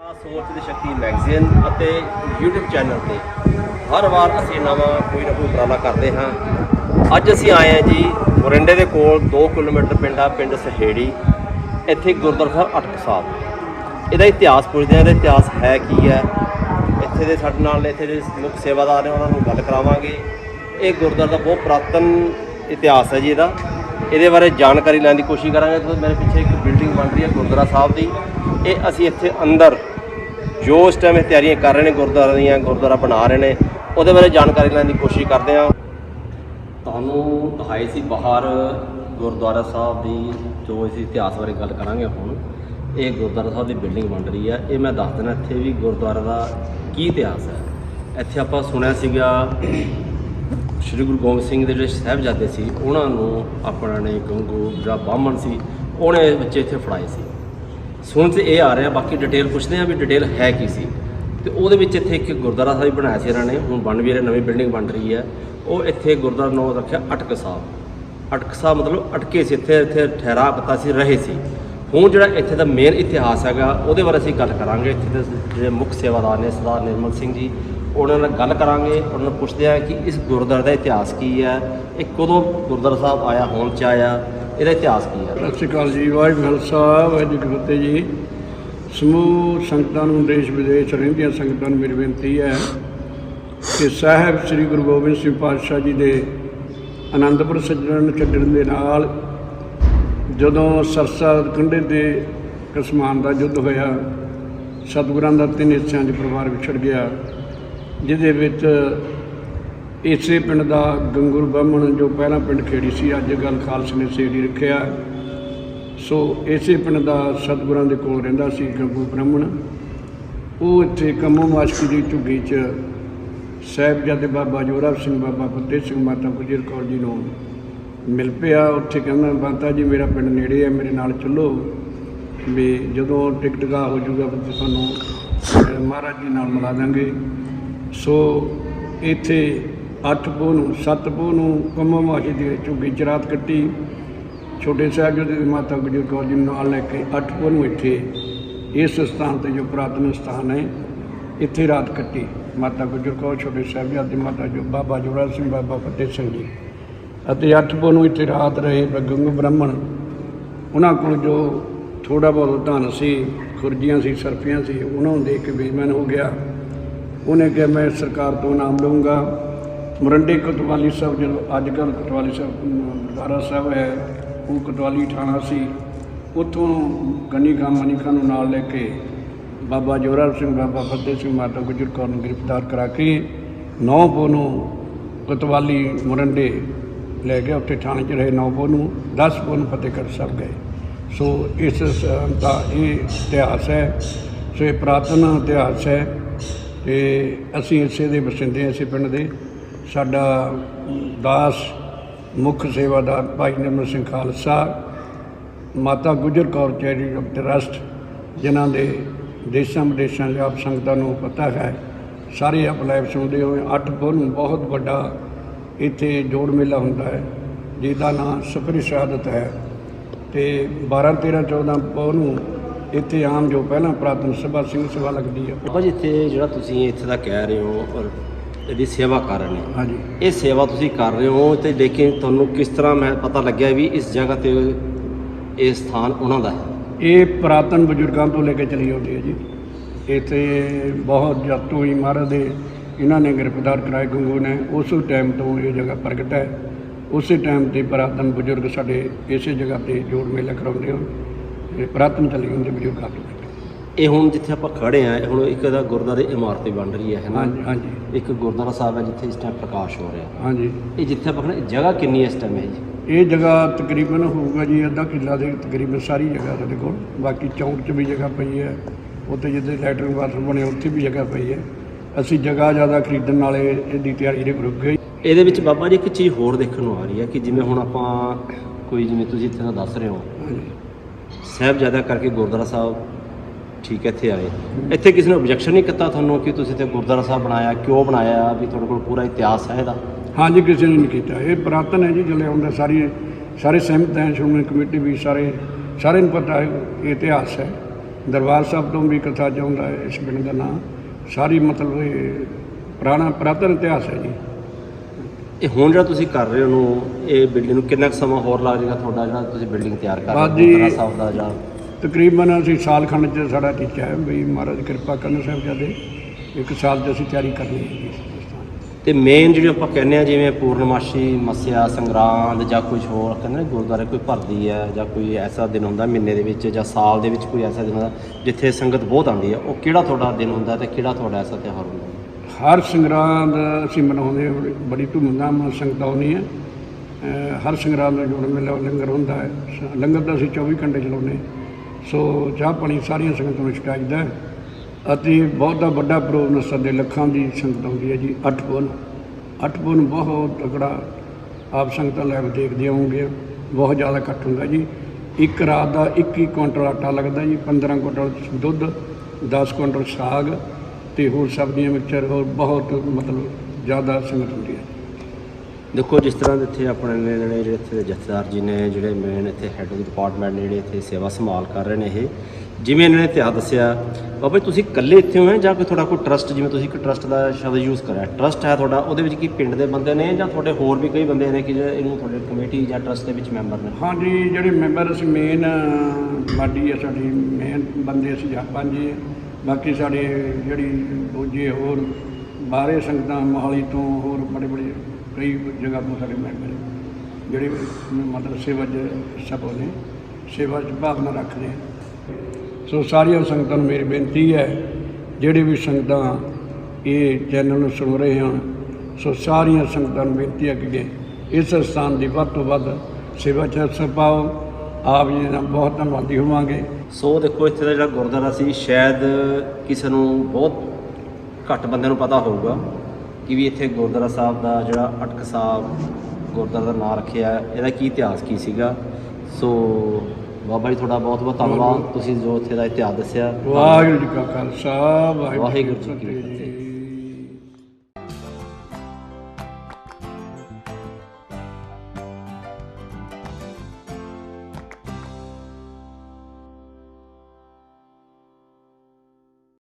ਆ ਸੋਚ ਦੀ ਸ਼ਕਤੀ ਮੈਗਜ਼ੀਨ ਅਤੇ YouTube ਚੈਨਲ ਤੇ ਹਰ ਵਾਰ ਅਸੀਂ ਨਵਾਂ ਕੋਈ ਨਾ ਕੋਈ ਉਪਰਾਲਾ ਕਰਦੇ ਹਾਂ। ਅੱਜ ਅਸੀਂ ਆਏ ਹਾਂ ਜੀ ਮੋਰਿੰਡੇ ਦੇ ਕੋਲ 2 ਕਿਲੋਮੀਟਰ ਪਿੰਡ ਆ, ਪਿੰਡ ਸਹੇੜੀ। ਇੱਥੇ ਗੁਰਦੁਆਰਾ ਸਾਹਿਬ ਅਟਕ ਸਾਹਿਬ। ਇਹਦਾ ਇਤਿਹਾਸ ਪੁੱਛਦੇ ਹਾਂ, ਇਹਦਾ ਇਤਿਹਾਸ ਹੈ ਕੀ ਹੈ? ਇੱਥੇ ਦੇ ਸਾਡੇ ਨਾਲ ਇੱਥੇ ਦੇ ਮੁੱਖ ਸੇਵਾਦਾਰ ਨੇ, ਉਹਨਾਂ ਨੂੰ ਗੱਲ ਕਰਾਵਾਂਗੇ। ਇਹ ਗੁਰਦੁਆਰਾ ਦਾ ਬਹੁਤ ਪੁਰਾਤਨ ਇਤਿਹਾਸ ਹੈ ਜੀ ਇਹਦਾ। ਇਹਦੇ ਬਾਰੇ ਜਾਣਕਾਰੀ ਲੈਣ ਦੀ ਕੋਸ਼ਿਸ਼ ਕਰਾਂਗੇ। ਮੇਰੇ ਪਿੱਛੇ ਇੱਕ ਬਿਲਡਿੰਗ ਬਣ ਰਹੀ ਹੈ ਗੁਰਦੁਆਰਾ ਸਾਹਿਬ ਦੀ। ਇਹ ਅਸੀਂ ਇੱਥੇ ਅੰਦਰ ਜੋ ਇਸ ਟਾਈਮ ਇਹ ਤਿਆਰੀਆਂ ਕਰ ਰਹੇ ਨੇ ਗੁਰਦੁਆਰਾ ਦੀਆਂ, ਗੁਰਦੁਆਰਾ ਬਣਾ ਰਹੇ ਨੇ, ਉਹਦੇ ਬਾਰੇ ਜਾਣਕਾਰੀ ਲੈਣ ਦੀ ਕੋਸ਼ਿਸ਼ ਕਰਦੇ ਹਾਂ। ਤੁਹਾਨੂੰ ਦਿਖਾਈ ਸੀ ਬਾਹਰ ਗੁਰਦੁਆਰਾ ਸਾਹਿਬ ਦੀ, ਜੋ ਅਸੀਂ ਇਤਿਹਾਸ ਬਾਰੇ ਗੱਲ ਕਰਾਂਗੇ ਹੁਣ। ਇਹ ਗੁਰਦੁਆਰਾ ਸਾਹਿਬ ਦੀ ਬਿਲਡਿੰਗ ਬਣ ਰਹੀ ਹੈ। ਇਹ ਮੈਂ ਦੱਸ ਦਿੰਦਾ ਇੱਥੇ ਵੀ ਗੁਰਦੁਆਰਾ ਦਾ ਕੀ ਇਤਿਹਾਸ ਹੈ। ਇੱਥੇ ਆਪਾਂ ਸੁਣਿਆ ਸੀਗਾ, ਸ਼੍ਰੀ ਗੁਰੂ ਗੋਬਿੰਦ ਸਿੰਘ ਦੇ ਜਿਹੜੇ ਸਾਹਿਬਜ਼ਾਦੇ ਸੀ, ਉਹਨਾਂ ਨੂੰ ਆਪਣਾ ਨੇ ਗੰਗੂ ਜਿਹੜਾ ਬਾਹਮਣ ਸੀ, ਉਹਨੇ ਬੱਚੇ ਇੱਥੇ ਫੜਾਏ ਸੀ। ਸੁਣ ਤੇ ਇਹ ਆ ਰਿਹਾ, ਬਾਕੀ ਡਿਟੇਲ ਪੁੱਛਦੇ ਆ ਵੀ ਡਿਟੇਲ ਹੈ ਕੀ ਸੀ। ਤੇ ਉਹਦੇ ਵਿੱਚ ਇੱਥੇ ਇੱਕ ਗੁਰਦੁਆਰਾ ਸਾਹਿਬ ਬਣਾਇਆ ਸੀ ਇਹਨਾਂ ਨੇ, ਹੁਣ ਬਣ ਵੀ ਰਿਹਾ, ਨਵੀਂ ਬਿਲਡਿੰਗ ਬਣ ਰਹੀ ਹੈ। ਉਹ ਇੱਥੇ ਗੁਰਦੁਆਰਾ ਨੂੰ ਰੱਖਿਆ ਅਟਕ ਸਾਹਿਬ ਅਟਕ ਸਾਹਿਬ ਮਤਲਬ ਅਟਕੇ ਸੀ, ਇੱਥੇ ਇੱਥੇ ਠਹਿਰਾ ਪਤਾ ਸੀ, ਰਹੇ ਸੀ। ਹੁਣ ਜਿਹੜਾ ਇੱਥੇ ਦਾ ਮੇਨ ਇਤਿਹਾਸ ਹੈਗਾ, ਉਹਦੇ ਬਾਰੇ ਅਸੀਂ ਗੱਲ ਕਰਾਂਗੇ। ਇੱਥੇ ਦੇ ਜਿਹੜੇ ਮੁੱਖ ਸੇਵਾਦਾਰ ਨੇ, ਸਰਦਾਰ ਨਿਰਮਲ ਸਿੰਘ ਜੀ, ਉਹਨਾਂ ਨਾਲ ਗੱਲ ਕਰਾਂਗੇ, ਉਹਨਾਂ ਨੂੰ ਪੁੱਛਦੇ ਆ ਕਿ ਇਸ ਗੁਰਦੁਆਰੇ ਦਾ ਇਤਿਹਾਸ ਕੀ ਹੈ, ਇਹ ਕਦੋਂ ਗੁਰਦੁਆਰਾ ਸਾਹਿਬ ਆਇਆ, ਹੋਣ ਚ ਆਇਆ ਇਹਦਾ ਇਤਿਹਾਸ ਕੀ ਹੈ? ਸਤਿ ਸ਼੍ਰੀ ਅਕਾਲ ਜੀ, ਵਾਹਿਗੁਰੂ ਖਾਲਸਾ, ਵਾਹਿਗੁਰੂ ਜੀ ਕੀ ਫਤਿਹ ਜੀ। ਸਮੂਹ ਸੰਗਤਾਂ ਨੂੰ ਦੇਸ਼ ਵਿਦੇਸ਼ ਰਹਿੰਦੀਆਂ ਸੰਗਤਾਂ ਨੂੰ ਮੇਰੀ ਬੇਨਤੀ ਹੈ ਕਿ ਸਾਹਿਬ ਸ੍ਰੀ ਗੁਰੂ ਗੋਬਿੰਦ ਸਿੰਘ ਪਾਤਸ਼ਾਹ ਜੀ ਦੇ ਆਨੰਦਪੁਰ ਸੱਜਣ ਛੱਡਣ ਦੇ ਨਾਲ ਜਦੋਂ ਸਰਸਾ ਕੰਢੇ ਦੇ ਕਸਮਾਨ ਦਾ ਯੁੱਧ ਹੋਇਆ, ਸਤਿਗੁਰਾਂ ਦਾ ਤਿੰਨ ਹਿੱਸਿਆਂ 'ਚ ਪਰਿਵਾਰ ਵਿਛੜ ਗਿਆ, ਜਿਹਦੇ ਵਿੱਚ ਇਸੇ ਪਿੰਡ ਦਾ ਗੰਗੂਰ ਬ੍ਰਾਹਮਣ ਜੋ ਪਹਿਲਾਂ ਪਿੰਡ ਖੇੜੀ ਸੀ, ਅੱਜ ਗੱਲ ਖਾਲਸੇ ਨੇ ਸੇੜੀ ਰੱਖਿਆ। ਸੋ ਇਸੇ ਪਿੰਡ ਦਾ ਸਤਿਗੁਰਾਂ ਦੇ ਕੋਲ ਰਹਿੰਦਾ ਸੀ ਗੰਗੂ ਬ੍ਰਾਹਮਣ। ਉਹ ਇੱਥੇ ਕੰਮੋ ਮਾਸ਼ਕੀ ਦੀ ਝੁੱਗੀ 'ਚ ਸਾਹਿਬਜ਼ਾਦੇ ਬਾਬਾ ਜੋਰਾ ਸਿੰਘ, ਬਾਬਾ ਫਤਿਹ ਸਿੰਘ ਮਾਤਾ ਗੁਜਰ ਕੌਰ ਜੀ ਨੂੰ ਮਿਲ ਪਿਆ। ਉੱਥੇ ਕਹਿੰਦਾ, ਮਾਤਾ ਜੀ, ਮੇਰਾ ਪਿੰਡ ਨੇੜੇ ਹੈ, ਮੇਰੇ ਨਾਲ ਚੱਲੋ। ਵੀ ਜਦੋਂ ਟਿਕਟ ਗਾ ਹੋ ਜਾਊਗਾ ਫਿਰ ਤੁਹਾਨੂੰ ਮਹਾਰਾਜ ਜੀ ਨਾਲ ਮਿਲਾ ਦਾਂਗੇ। ਸੋ ਇੱਥੇ 8 ਪੋਹ ਨੂੰ 7 ਪੋਹ ਨੂੰ ਕੰਮੋ ਦੇ ਦੀ ਝੁੱਗੀ 'ਚ ਰਾਤ ਕੱਟੀ। ਛੋਟੇ ਸਾਹਿਬਜ਼ਾਦੇ ਦੀ ਮਾਤਾ ਗੁਜਰ ਕੌਰ ਜੀ ਨੂੰ ਨਾਲ ਲੈ ਕੇ 8 ਪੋਹ ਨੂੰ ਇੱਥੇ ਇਸ ਸਥਾਨ ਤੇ ਜੋ ਪੁਰਾਤਨ ਸਥਾਨ ਹੈ, ਇੱਥੇ ਰਾਤ ਕੱਟੀ। ਮਾਤਾ ਗੁਜਰ ਕੌਰ, ਛੋਟੇ ਸਾਹਿਬਜ਼ਾਦੇ ਮਾਤਾ ਜੋ ਬਾਬਾ ਜੋਰਾ ਸਿੰਘ, ਬਾਬਾ ਫਤਿਹ ਸਿੰਘ ਜੀ। ਅਤੇ ਅੱਠ ਪੋ ਨੂੰ ਇੱਥੇ ਰਾਤ ਰਹੇ ਗੰਗ ਬ੍ਰਾਹਮਣ। ਉਹਨਾਂ ਕੋਲ ਜੋ ਥੋੜਾ ਬਹੁਤ ਧਨ ਸੀ, ਖੁਰਜੀਆਂ ਸੀ ਸਰਫੀਆਂ ਸੀ, ਉਹਨਾਂ ਨੂੰ ਦੇਖ ਕੇ ਬੇਈਮਾਨ ਹੋ ਗਿਆ। ਉਹਨੇ ਕਿਹਾ, ਮੈਂ ਸਰਕਾਰ ਤੋਂ ਨਾਮ ਲਵਾਂਗਾ ਮਰੰਡੇ ਕੋਤਵਾਲੀ ਸਾਹਿਬ ਜਦੋਂ ਅੱਜ ਕੱਲ੍ਹ ਕੋਤਵਾਲੀ ਸਾਹਿਬ ਅਮ, ਗੁਰਦੁਆਰਾ ਸਾਹਿਬ ਹੈ ਉਹ ਕੋਤਵਾਲੀ ਥਾਣਾ ਸੀ ਉੱਥੋਂ ਗੰਨੀ ਖਾਂ ਮਨੀ ਖਾਂ ਨੂੰ ਨਾਲ ਲੈ ਕੇ ਬਾਬਾ ਜੋਰਾ ਸਿੰਘ ਬਾਬਾ ਫਤਿਹ ਸਿੰਘ ਮਾਤਾ ਗੁਜਰ ਕੌਰ ਨੂੰ ਗ੍ਰਿਫਤਾਰ ਕਰਾ ਕੇ ਨੌ ਪੋ ਨੂੰ ਕੋਤਵਾਲੀ ਮੁਰੰਡੇ ਲੈ ਕੇ ਉੱਥੇ ਥਾਣੇ 'ਚ ਰਹੇ ਨੌ ਪੋ ਨੂੰ 10 ਪੋ ਨੂੰ ਫਤਿਹਗੜ੍ਹ ਸਾਹਿਬ ਗਏ। ਸੋ ਇਸ ਦਾ ਇਹ ਇਤਿਹਾਸ ਹੈ ਸੋ ਇਹ ਪ੍ਰਾਤਨ ਇਤਿਹਾਸ ਹੈ ਤੇ ਅਸੀਂ ਇਸੇ ਦੇ ਵਸਿੰਦੇ ਹਾਂ ਇਸੇ ਪਿੰਡ ਦੇ। ਸਾਡਾ ਦਾਸ ਮੁੱਖ ਸੇਵਾਦਾਰ ਭਾਈ ਨਿਰਮਲ ਸਿੰਘ ਖਾਲਸਾ, ਮਾਤਾ ਗੁਜਰ ਕੌਰ ਚੈਰੀਟੇਬਲ ਟਰਸਟ ਜਿਨ੍ਹਾਂ ਦੇ ਦੇਸ਼ਾਂ ਵਿਦੇਸ਼ਾਂ 'ਚ ਆਪ ਸੰਗਤਾਂ ਨੂੰ ਪਤਾ ਹੈ, ਸਾਰੇ ਆਪ ਲਾਈਵ ਸੁਣਦੇ ਹੋਏ ਅੱਠ ਪੋਹ ਨੂੰ ਬਹੁਤ ਵੱਡਾ ਇੱਥੇ ਜੋੜ ਮੇਲਾ ਹੁੰਦਾ ਹੈ, ਜਿਹਦਾ ਨਾਮ ਸਫਰੀ ਸ਼ਹਾਦਤ ਹੈ ਤੇ 12 13 14 ਪੋਹ ਨੂੰ ਇੱਥੇ ਆਮ ਜੋ ਪਹਿਲਾਂ ਪ੍ਰਾਤਨ ਸਭਾ ਸਿੰਘ ਸਭਾ ਲੱਗਦੀ ਹੈ। ਬਾਬਾ ਇੱਥੇ ਜਿਹੜਾ ਤੁਸੀਂ ਇੱਥੇ ਦਾ ਕਹਿ ਰਹੇ ਹੋ ਔਰ ਇਹਦੀ ਸੇਵਾ ਕਰ ਰਹੇ ਨੇ ਹਾਂਜੀ। ਇਹ ਸੇਵਾ ਤੁਸੀਂ ਕਰ ਰਹੇ ਹੋ ਤੇ ਲੇਕਿਨ ਤੁਹਾਨੂੰ ਕਿਸ ਤਰ੍ਹਾਂ ਮੈਂ ਪਤਾ ਲੱਗਿਆ ਵੀ ਇਸ ਜਗ੍ਹਾ ਤੇ ਇਹ ਸਥਾਨ ਉਹਨਾਂ ਦਾ ਹੈ? ਇਹ ਪ੍ਰਾਤਨ ਬਜ਼ੁਰਗਾਂ ਤੋਂ ਲੈ ਕੇ ਚਲੀ ਆਉਂਦੀ ਹੈ ਜੀ। ਇੱਥੇ ਬਹੁਤ ਜੱਤ ਹੋਈ ਮਹਾਰਾਜ ਦੇ ਇਹਨਾਂ ਨੇ ਗ੍ਰਿਫਤਾਰ ਕਰਾਏ ਗੰਗੂ ਨੇ। ਉਸ ਟਾਈਮ ਤੋਂ ਇਹ ਜਗ੍ਹਾ ਪ੍ਰਗਟ ਹੈ। ਉਸੇ ਟਾਈਮ ਤੇ ਪ੍ਰਾਤਨ ਬਜ਼ੁਰਗ ਸਾਡੇ ਇਸੇ ਜਗ੍ਹਾ ਤੇ ਜੋੜ ਮੇਲਾ ਕਰਾਉਂਦੇ ਹਨ। ਇਹ ਪ੍ਰਾਤਨ ਚਲੀ ਹੁੰਦੀ ਬਜ਼ੁਰਗਾਂ ਤੋਂ। ਇਹ ਹੁਣ ਜਿੱਥੇ ਆਪਾਂ ਖੜੇ ਆ ਹੁਣ ਇੱਕ ਦਾ ਗੁਰਦੁਆਰੇ ਇਮਾਰਤ ਵੀ ਬਣ ਰਹੀ ਹੈ ਹੈ ਨਾ? ਹਾਂਜੀ ਹਾਂਜੀ। ਇੱਕ ਗੁਰਦੁਆਰਾ ਸਾਹਿਬ ਹੈ ਜਿੱਥੇ ਇਸ ਟਾਈਮ ਪ੍ਰਕਾਸ਼ ਹੋ ਰਿਹਾ। ਹਾਂਜੀ। ਇਹ ਜਿੱਥੇ ਆਪਾਂ ਖੜੇ ਜਗ੍ਹਾ ਕਿੰਨੀ ਹੈ ਇਸ ਟਾਈਮ ਹੈ ਜੀ? ਇਹ ਜਗ੍ਹਾ ਤਕਰੀਬਨ ਹੋਊਗਾ ਜੀ ਅੱਧਾ ਕਿੱਲਾ ਦੇ ਤਕਰੀਬਨ ਸਾਰੀ ਜਗ੍ਹਾ ਸਾਡੇ ਕੋਲ। ਬਾਕੀ ਚੌਂਕ 'ਚ ਵੀ ਜਗ੍ਹਾ ਪਈ ਹੈ ਉੱਥੇ ਜਿੱਥੇ ਲੈਟਰਿੰਗ ਬਾਥਰੂਮ ਬਣੇ ਉੱਥੇ ਵੀ ਜਗ੍ਹਾ ਪਈ ਹੈ। ਅਸੀਂ ਜਗ੍ਹਾ ਜ਼ਿਆਦਾ ਖਰੀਦਣ ਵਾਲੇ ਇਹਦੀ ਤਿਆਰੀ ਦੇ ਰੁਕ ਗਏ ਇਹਦੇ ਵਿੱਚ ਬਾਬਾ ਜੀ ਇੱਕ ਚੀਜ਼ ਹੋਰ ਦੇਖਣ ਨੂੰ ਆ ਰਹੀ ਹੈ ਕਿ ਜਿਵੇਂ ਹੁਣ ਆਪਾਂ ਕੋਈ ਜਿਵੇਂ ਤੁਸੀਂ ਇੱਥੇ ਦਾ ਦੱਸ ਰਹੇ ਹੋ ਹਾਂਜੀ। ਸਾਹਿਬਜ਼ਾਦਾ ਕਰਕੇ ਗੁਰਦੁਆਰਾ ਸਾਹਿਬ ਠੀਕ ਹੈ ਇੱਥੇ ਆਏ। ਇੱਥੇ ਕਿਸੇ ਨੇ ਆਬਜੈਕਸ਼ਨ ਨਹੀਂ ਕੀਤਾ ਤੁਹਾਨੂੰ ਕਿ ਤੁਸੀਂ ਇੱਥੇ ਗੁਰਦੁਆਰਾ ਸਾਹਿਬ ਬਣਾਇਆ ਕਿਉਂ ਬਣਾਇਆ ਵੀ ਤੁਹਾਡੇ ਕੋਲ ਪੂਰਾ ਇਤਿਹਾਸ ਹੈ ਇਹਦਾ? ਹਾਂਜੀ ਕਿਸੇ ਨੇ ਨਹੀਂ ਕੀਤਾ। ਇਹ ਪੁਰਾਤਨ ਹੈ ਜੀ ਜਲੇ ਆਉਂਦਾ ਸਾਰੀ ਸਾਰੇ ਸਹਿਮਤ ਹੈ ਸ਼੍ਰੋਮਣੀ ਕਮੇਟੀ ਵੀ ਸਾਰੇ ਸਾਰਿਆਂ ਨੂੰ ਪਤਾ ਹੈ ਇਹ ਇਤਿਹਾਸ ਹੈ। ਦਰਬਾਰ ਸਾਹਿਬ ਤੋਂ ਵੀ ਕਥਾ ਚਾਹੁੰਦਾ ਹੈ ਇਸ ਪਿੰਡ ਦਾ ਨਾਂ। ਸਾਰੀ ਮਤਲਬ ਇਹ ਪੁਰਾਣਾ ਪੁਰਾਤਨ ਇਤਿਹਾਸ ਹੈ ਜੀ। ਇਹ ਹੁਣ ਜਿਹੜਾ ਤੁਸੀਂ ਕਰ ਰਹੇ ਹੋ ਨੂੰ ਇਹ ਬਿਲਡਿੰਗ ਨੂੰ ਕਿੰਨਾ ਕੁ ਸਮਾਂ ਹੋਰ ਲੱਗ ਜਾਏਗਾ ਤੁਹਾਡਾ ਜਿਹੜਾ ਤੁਸੀਂ ਬਿਲਡਿੰਗ ਤਿਆਰ ਕਰ ਰਹੇ ਹੋ ਬਾਜੀ- ਗੁਰਦੁਆਰਾ ਸਾਹਿਬ ਦਾ ਜਾਂ ਤਕਰੀਬਨ ਅਸੀਂ ਸਾਲ ਖੰਡ 'ਚ ਸਾਡਾ ਟੀਚਾ ਹੈ ਵੀ ਮਹਾਰਾਜ ਦੀ ਕਿਰਪਾ ਕਰਨ ਸਾਹਿਬਜ਼ਾਦੇ ਇੱਕ ਸਾਲ 'ਚ ਅਸੀਂ ਤਿਆਰੀ ਕਰਨੀ ਹੈ ਜੀ। ਦੀ। ਤੇ ਮੇਨ ਜਿਹੜੀ ਆਪਾਂ ਕਹਿੰਦੇ ਆ ਜਿਵੇਂ ਪੂਰਨਮਾਸ਼ੀ ਮੱਸਿਆ ਸੰਗਰਾਂਦ ਜਾਂ ਕੁਝ ਹੋਰ ਕਹਿੰਦੇ ਗੁਰਦੁਆਰੇ ਕੋਈ ਭਰਦੀ ਹੈ ਜਾਂ ਕੋਈ ਐਸਾ ਦਿਨ ਹੁੰਦਾ ਮਹੀਨੇ ਦੇ ਵਿੱਚ ਜਾਂ ਸਾਲ ਦੇ ਵਿੱਚ ਕੋਈ ਐਸਾ ਦਿਨ ਹੁੰਦਾ ਜਿੱਥੇ ਸੰਗਤ ਬਹੁਤ ਆਉਂਦੀ ਹੈ ਉਹ ਕਿਹੜਾ ਤੁਹਾਡਾ ਦਿਨ ਹੁੰਦਾ ਤੇ ਕਿਹੜਾ ਤੁਹਾਡਾ ਐਸਾ ਤਿਉਹਾਰ ਹੁੰਦਾ? ਹਰ ਸੰਗਰਾਂਦ ਅਸੀਂ ਮਨਾਉਂਦੇ ਹਾਂ, ਬੜੀ- ਧੂਮਧਾਮ ਨਾਲ ਸੰਗਤਾਂ ਆਉਂਦੀਆਂ ਅਹ ਹਰ ਸੰਗਰਾਂਦ ਨੂੰ ਜੋੜ ਮੇਲਾ ਲੰਗਰ ਹੁੰਦਾ ਹੈ। ਲੰਗਰ ਤਾਂ ਅਸੀਂ 24 ਘੰਟੇ ਚਲਾਉਂਦੇ ਸੋ ਚਾਹ ਪਾਣੀ ਸਾਰੀਆਂ ਸੰਗਤਾਂ ਨੂੰ ਛਕਾਈਦਾ ਅਤੇ ਬਹੁਤਾ ਵੱਡਾ ਪ੍ਰੋਗਰਾਮ ਦੇ ਲੱਖਾਂ ਦੀ ਸੰਗਤ ਆਉਂਦੀ ਹੈ ਜੀ, ਅੱਠ ਪੁਨ ਅੱਠ ਪੁਨ ਬਹੁਤ ਤਕੜਾ ਆਪ ਸੰਗਤਾਂ ਲੈ ਦੇਖਦੇ ਹੋਵੋਗੇ ਬਹੁਤ ਜ਼ਿਆਦਾ ਇਕੱਠ ਹੁੰਦਾ ਜੀ। ਇੱਕ ਰਾਤ ਦਾ 21 ਕੁਇੰਟਲ ਆਟਾ ਲੱਗਦਾ ਜੀ 15 ਕੁਇੰਟਲ ਦੁੱਧ 10 ਕੁਇੰਟਲ ਸਾਗ ਤੇ ਹੋਰ ਸਬਜ਼ੀਆਂ, ਮਿਕਸਚਰ ਹੋਰ ਬਹੁਤ ਮਤਲਬ ਜ਼ਿਆਦਾ ਸੰਗਤ ਹੁੰਦੀ ਹੈ। ਦੇਖੋ, ਜਿਸ ਤਰ੍ਹਾਂ ਦੇ ਇੱਥੇ ਆਪਣੇ ਨੇ ਜਿਹੜੇ ਜਿਹੜੇ ਇੱਥੇ ਦੇ ਜਥੇਦਾਰ ਜੀ ਨੇ, ਜਿਹੜੇ ਮੇਨ ਇੱਥੇ ਹੈੱਡ ਆਫ ਡਿਪਾਰਟਮੈਂਟ ਨੇ, ਜਿਹੜੇ ਇੱਥੇ ਸੇਵਾ ਸੰਭਾਲ ਕਰ ਰਹੇ ਨੇ ਇਹ, ਜਿਵੇਂ ਇਹਨਾਂ ਨੇ ਇਤਿਹਾਸ ਦੱਸਿਆ, ਬਾਬਾ ਜੀ ਤੁਸੀਂ ਇਕੱਲੇ ਇੱਥੇ ਹੋ ਜਾਂ ਕੋਈ ਤੁਹਾਡਾ ਕੋਈ ਟਰਸਟ ਜਿਵੇਂ ਤੁਸੀਂ ਇੱਕ ਟਰਸਟ ਦਾ ਸ਼ਬਦ ਯੂਜ਼ ਕਰਿਆ? ਟਰਸਟ ਹੈ ਤੁਹਾਡਾ, ਉਹਦੇ ਵਿੱਚ ਕੀ ਪਿੰਡ ਦੇ ਬੰਦੇ ਨੇ ਜਾਂ ਤੁਹਾਡੇ ਹੋਰ ਵੀ ਕਈ ਬੰਦੇ ਨੇ ਕਿ ਜਿਹੜੇ ਇਹਨੂੰ ਤੁਹਾਡੇ ਕਮੇਟੀ ਜਾਂ ਟਰਸਟ ਦੇ ਵਿੱਚ ਮੈਂਬਰ ਨੇ? ਹਾਂਜੀ ਜਿਹੜੇ ਮੈਂਬਰ ਅਸੀਂ ਮੇਨ ਬਾਡੀ ਹੈ ਸਾਡੀ ਮੇਨ ਬੰਦੇ ਅਸੀਂ ਜਾਂ ਪੰਜ। ਬਾਕੀ ਸਾਡੇ ਜਿਹੜੀ ਦੂਜੇ ਹੋਰ ਬਾਹਰੇ ਸੰਗਤਾਂ, ਮੋਹਾਲੀ ਤੋਂ ਹੋਰ ਬੜੇ ਬੜੇ ਕਈ ਜਗ੍ਹਾ ਤੋਂ ਸਾਡੇ ਮੈਂਬਰ ਜਿਹੜੇ ਮਤਲਬ ਸੇਵਾ 'ਚ ਸਭੋ ਨੇ, ਸੇਵਾ 'ਚ ਭਾਵਨਾ ਰੱਖਦੇ ਸੋ ਸਾਰੀਆਂ ਸੰਗਤਾਂ ਨੂੰ ਮੇਰੀ ਬੇਨਤੀ ਹੈ, ਜਿਹੜੇ ਵੀ ਸੰਗਤਾਂ ਇਹ ਚੈਨਲ ਨੂੰ ਸੁਣ ਰਹੇ ਹਨ ਸੋ ਸਾਰੀਆਂ ਸੰਗਤਾਂ ਨੂੰ ਬੇਨਤੀ ਹੈ ਕਿ ਇਸ ਸਥਾਨ ਦੀ ਵੱਧ ਤੋਂ ਵੱਧ ਸੇਵਾ 'ਚ ਹਿੱਸਾ ਆਪ ਜੀ ਦਾ ਬਹੁਤ ਧੰਨਵਾਦੀ ਹੋਵਾਂਗੇ। ਸੋ ਦੇਖੋ, ਇੱਥੇ ਦਾ ਜਿਹੜਾ ਗੁਰਦੁਆਰਾ ਸੀ, ਸ਼ਾਇਦ ਕਿਸੇ ਨੂੰ ਬਹੁਤ ਘੱਟ ਬੰਦਿਆਂ ਨੂੰ ਪਤਾ ਹੋਊਗਾ। ਕਿ ਵੀ ਇੱਥੇ ਗੁਰਦੁਆਰਾ ਸਾਹਿਬ ਦਾ ਜਿਹੜਾ ਅਟਕ ਸਾਹਿਬ ਗੁਰਦੁਆਰਾ ਦਾ ਨਾਮ ਰੱਖਿਆ ਇਹਦਾ ਕੀ ਇਤਿਹਾਸ ਕੀ ਸੀਗਾ? ਸੋ ਬਾਬਾ ਜੀ ਤੁਹਾਡਾ ਬਹੁਤ ਬਹੁਤ ਧੰਨਵਾਦ। ਤੁਸੀਂ ਜੋ ਇੱਥੇ ਦਾ ਇਤਿਹਾਸ ਦੱਸਿਆ ਵਾਹਿਗੁਰੂ ਜੀ ਕਾ ਖਾਲਸਾ ਵਾਹਿਗੁਰੂ ਜੀ ਕੀ ਫਤਿਹ।